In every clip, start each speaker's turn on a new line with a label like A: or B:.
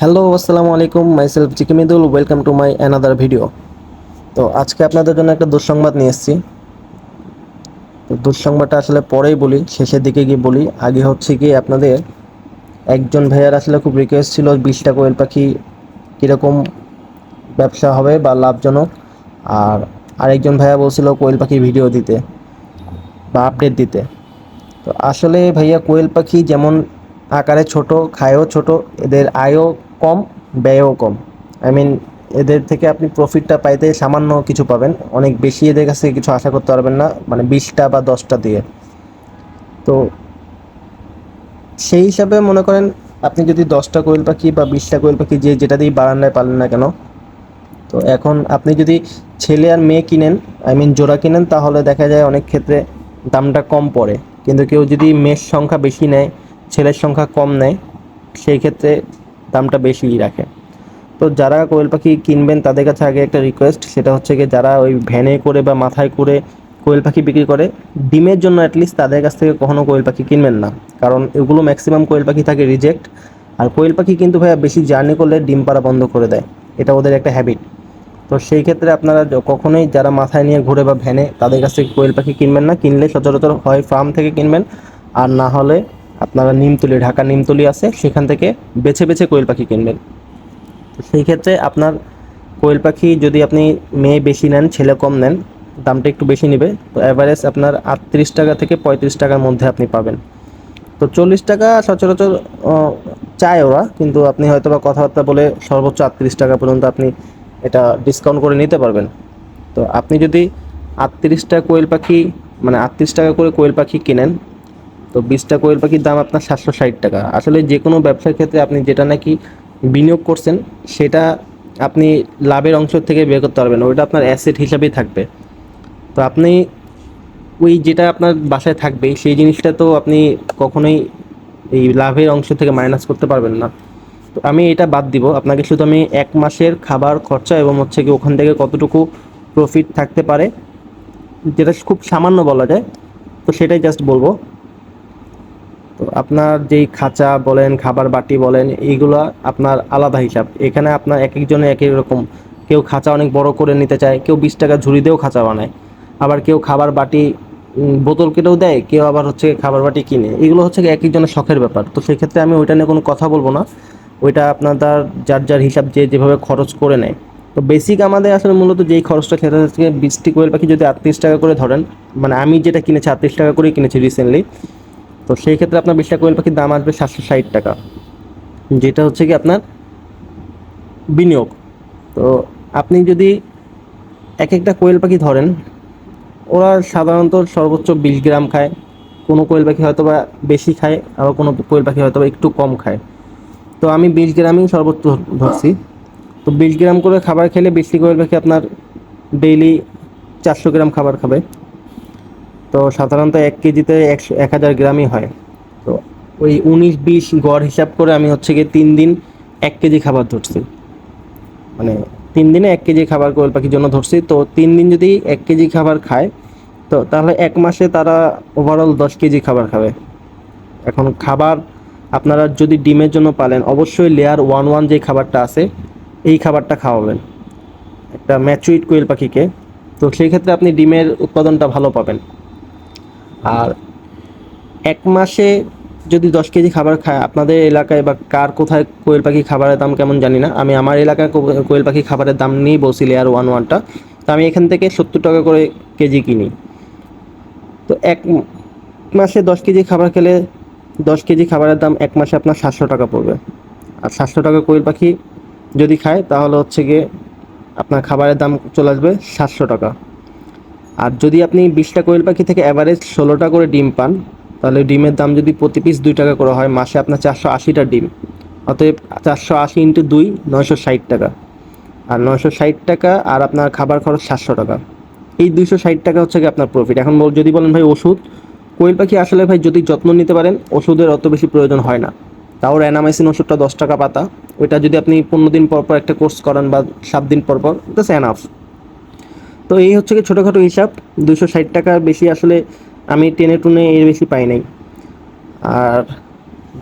A: Hello, আসসালামু আলাইকুম my myself চিকিমিদুল welcome to my another video তো আজকে আপনাদের জন্য একটা দুঃসংবাদ নিয়ে এসেছি। তো দুঃসংবাদটা আসলে পরেই বলি, শেষের দিকে গিয়ে বলি। আগে হচ্ছে কি আপনাদের, একজন ভাইয়ার আসলে খুব রিকোয়েস্ট ছিল বিশটা কোয়েল পাখি কীরকম ব্যবসা হবে বা লাভজনক। আর আরেকজন ভাইয়া বলছিল কোয়েল পাখি ভিডিও দিতে বা আপডেট দিতে। তো আসলে ভাইয়া কোয়েল পাখি যেমন আকারে ছোট, খায়ও ছোট, এদের আয়ও কম, ব্যয়ও কম। আই মিন এদের থেকে আপনি প্রফিটটা পাইতে সামান্য কিছু পাবেন। অনেক বেশি এদের কাছে কিছু আশা করতে পারবেন না মানে বিশটা বা দশটা দিয়ে। তো সেই হিসাবে মনে করেন, আপনি যদি দশটা কোয়েল পাখি বা বিশটা কোয়েল পাখি যে যেটা দিয়ে বারান্দায় পালেন না কেন, তো এখন আপনি যদি ছেলে আর মেয়ে কিনেন আই মিন জোড়া কিনেন, তাহলে দেখা যায় অনেক ক্ষেত্রে দামটা কম পড়ে। কিন্তু কেউ যদি মেয়ের সংখ্যা বেশি নেয়, ছেলের সংখ্যা কম নেয়, সেই ক্ষেত্রে দামটা বেশি রাখে। তো যারা কোয়েল পাখি কিনবেন, তাদের কাছে আগে একটা রিকোয়েস্ট সেটা হচ্ছে কি যারা ওই ভ্যানে করে বা মাথায় করে কোয়েল পাখি বিক্রি করে, ডিমের জন্য অ্যাটলিস্ট তাদের কাছ থেকে কখনো কোয়েল পাখি কিনবেন না। কারণ এগুলো ম্যাক্সিমাম কোয়েল পাখি থাকে রিজেক্ট আর কোয়েল পাখি কিন্তু ভাইয়া বেশি জার্নি করলে ডিম পাড়া বন্ধ করে দেয়। এটা ওদের একটা হ্যাবিট তো সেই ক্ষেত্রে আপনারা কখনোই যারা মাথায় নিয়ে ঘুরে বা ভ্যানে, তাদের কাছ থেকে কোয়েল পাখি কিনবেন না। কিনলে সচরাচর হয় ফার্ম থেকে কিনবেন। আর না হলে আপনারা নিমতলি ঢাকা নিমতলি আছে, সেখান থেকে বেছে বেছে কোয়েল পাখি কিনবেন। সেই ক্ষেত্রে আপনার কোয়েল পাখি যদি আপনি মেয়ে বেশি নেন, ছেলে কম নেন, দামটা একটু বেশি নেবে। তো অ্যাভারেজ আপনার আটত্রিশ টাকা থেকে পঁয়ত্রিশ টাকার মধ্যে আপনি পাবেন। তো চল্লিশ টাকা সচরাচর চায় ওরা, কিন্তু আপনি হয়তো বা কথাবার্তা বলে সর্বোচ্চ আটত্রিশ টাকা পর্যন্ত আপনি এটা ডিসকাউন্ট করে নিতে পারবেন। তো আপনি যদি আটত্রিশটা কোয়েল পাখি মানে আটত্রিশ টাকা করে কোয়েল পাখি কিনেন তো বিশটা কোয়েল পাখির দাম আপনার সাতশো ষাট টাকা। আসলে যে কোনো ব্যবসার ক্ষেত্রে আপনি যেটা নাকি বিনিয়োগ করছেন, সেটা আপনি লাভের অংশ থেকে বের করতে পারবেন, ওইটা আপনার অ্যাসেট হিসাবেই থাকবে। তো আপনি ওই যেটা আপনার বাসায় থাকবে, সেই জিনিসটা তো আপনি কখনোই এই লাভের অংশ থেকে মাইনাস করতে পারবেন না। তো আমি এটা বাদ দিব, আপনাকে শুধু আমি এক মাসের খাবার খরচা এবং হচ্ছে কি ওখান থেকে কতটুকু প্রফিট থাকতে পারে, যেটা খুব সামান্য বলা যায়, তো সেটাই জাস্ট বলব। আপনার যেই খাঁচা বলেন, খাবার বাটি বলেন, এইগুলো আপনার আলাদা হিসাব। এখানে আপনার এক একজনে এক এক রকম। কেউ খাঁচা অনেক বড় করে নিতে চায়, কেউ বিশ টাকা ঝুড়ি দিয়েও খাঁচা বানায়। আবার কেউ খাবার বাটি বোতল কেটেও দেয়, কেউ আবার হচ্ছে খাবার বাটি কিনে। এগুলো হচ্ছে এক একজনের শখের ব্যাপার। তো সেক্ষেত্রে আমি ওইটা নিয়ে কোনো কথা বলব না। ওইটা আপনার যার যার হিসাব যে যেভাবে খরচ করে নেয়। তো বেসিক আমাদের আসলে মূলত যেই খরচটা হচ্ছে গিয়ে বৃষ্টি কোয়েল পাখি যদি আটত্রিশ টাকা করে ধরেন মানে আমি যেটা কিনেছি আটত্রিশ টাকা করেই কিনেছি রিসেন্টলি তো সেই ক্ষেত্রে আপনার বিশটা কোয়েল পাখির দাম আসবে সাতশো ষাট টাকা। যেটা হচ্ছে কি আপনার বিনিয়োগ। তো আপনি যদি এক একটা কোয়েল পাখি ধরেন, ওরা সাধারণত সর্বোচ্চ বিশ গ্রাম খায়। কোনো কোয়েল পাখি হয়তো বা বেশি খায়, আবার কোনো কোয়েল পাখি হয়তো বা একটু কম খায়। তো আমি বিশ গ্রামই সর্বোচ্চ ধরছি। তো বিশ গ্রাম করে খাবার খেলে বেশি কোয়েল পাখি আপনার ডেইলি চারশো গ্রাম খাবার খাবে। তো সাধারণত এক কেজিতে একশো এক হাজার গ্রামই হয়। তো ওই উনিশ বিশ গড় হিসাব করে আমি হচ্ছে গিয়ে তিন দিন এক কেজি খাবার ধরছি। মানে তিন দিনে এক কেজি খাবার কোয়েল পাখির জন্য ধরছি। তো তিন দিন যদি এক কেজি খাবার খায়, তো তাহলে এক মাসে তারা ওভারঅল দশ কেজি খাবার খাবে। এখন খাবার আপনারা যদি ডিমের জন্য পালেন, অবশ্যই লেয়ার ওয়ান ওয়ান যে খাবারটা আছে, এই খাবারটা খাওয়াবেন। একটা ম্যাচুইট কোয়েল পাখিকে। তো সেই ক্ষেত্রে আপনি ডিমের উৎপাদনটা ভালো পাবেন। আর এক মাসে যদি দশ কেজি খাবার খায়, আপনাদের এলাকায় বা কার কোথায় কোয়েল পাখি খাবারের দাম কেমন জানি না। আমি আমার এলাকায় কোয়েল পাখি খাবারের দাম নিয়েই বলছি লেয়ার ওয়ান ওয়ানটা তো আমি এখান থেকে সত্তর টাকা করে কেজি কিনি। তো এক মাসে দশ কেজি খাবার খেলে দশ কেজি খাবারের দাম এক মাসে আপনার সাতশো টাকা পড়বে। আর সাতশো টাকা কোয়েল পাখি যদি খায়, তাহলে হচ্ছে গিয়ে আপনার খাবারের দাম চলে আসবে সাতশো টাকা। আর যদি আপনি বিশটা কোয়েল পাখি থেকে অ্যাভারেজ ষোলোটা করে ডিম পান, তাহলে ডিমের দাম যদি প্রতি পিস দুই টাকা করে হয়, মাসে আপনার চারশো আশিটা ডিম। অতএব চারশো আশি ইন্টু দুই, নয়শো ষাট টাকা। আর নয়শো ষাট টাকা আর আপনার খাবার খরচ সাতশো টাকা। এই দুইশো ষাট টাকা হচ্ছে কি আপনার প্রফিট এখন যদি বলেন ভাই ওষুধ, কোয়েল পাখি আসলে ভাই যদি যত্ন নিতে পারেন, ওষুধের অত বেশি প্রয়োজন হয় না। তাও র্যানামাইসিন ওষুধটা দশ টাকা পাতা। ওইটা যদি আপনি পনেরো দিন পর পর একটা কোর্স করান বা সাত দিন পর পর দ্যাটস এনাফ তো এই হচ্ছে কি ছোটোখাটো হিসাব। দুশো ষাট টাকা বেশি আসলে আমি টেনে টুনে এর বেশি পাই নাই। আর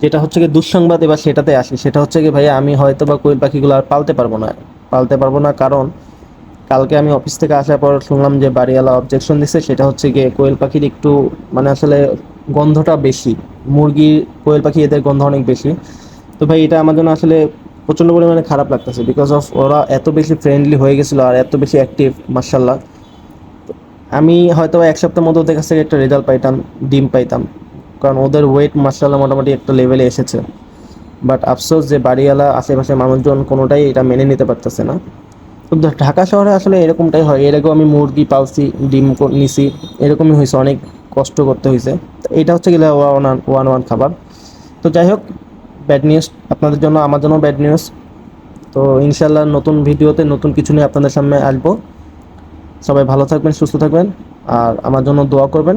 A: যেটা হচ্ছে কি দুঃসংবাদ এবার সেটাতে আসি। সেটা হচ্ছে কি ভাইয়া, আমি হয়তো বা কোয়েল পাখিগুলো আর পালতে পারব না, পালতে পারব না কারণ কালকে আমি অফিস থেকে আসার পর শুনলাম যে বাড়িওয়ালা অবজেকশন দিচ্ছে সেটা হচ্ছে গিয়ে কোয়েল পাখির একটু মানে আসলে গন্ধটা বেশি। মুরগি কোয়েল পাখি এদের গন্ধ অনেক বেশি। তো ভাই এটা আমার জন্য আসলে প্রচণ্ড পরিমাণে খারাপ লাগতেছে বিকজ অফ ওরা এত বেশি ফ্রেন্ডলি হয়ে গেছিল আর এত বেশি অ্যাক্টিভ মার্শাল্লাহ আমি হয়তো এক সপ্তাহের মধ্যে ওদের কাছ থেকে একটা রেজাল্ট পাইতাম, ডিম পাইতাম। কারণ ওদের ওয়েট মার্শাল্লাহ মোটামুটি একটা লেভেলে এসেছে। বাট আফসোস যে বাড়িওয়ালা আশেপাশে মানুষজন কোনোটাই এটা মেনে নিতে পারতেছে না। তো ঢাকা শহরে আসলে এরকমটাই হয়। এর আগেও আমি মুরগি পালছি, ডিম নিছি, এরকমই হয়েছে, অনেক কষ্ট করতে হয়েছে। এটা হচ্ছে গেলে ওয়ান ওয়ান ওয়ান খাবার। তো যাই হোক ব্যাড নিউজ আপনাদের জন্য, আমার জন্য ব্যাড নিউজ তো ইনশাল্লাহ নতুন ভিডিওতে নতুন কিছু নিয়ে আপনাদের সামনে আসব। সবাই ভালো থাকবেন, সুস্থ থাকবেন, আর আমার জন্য দোয়া করবেন।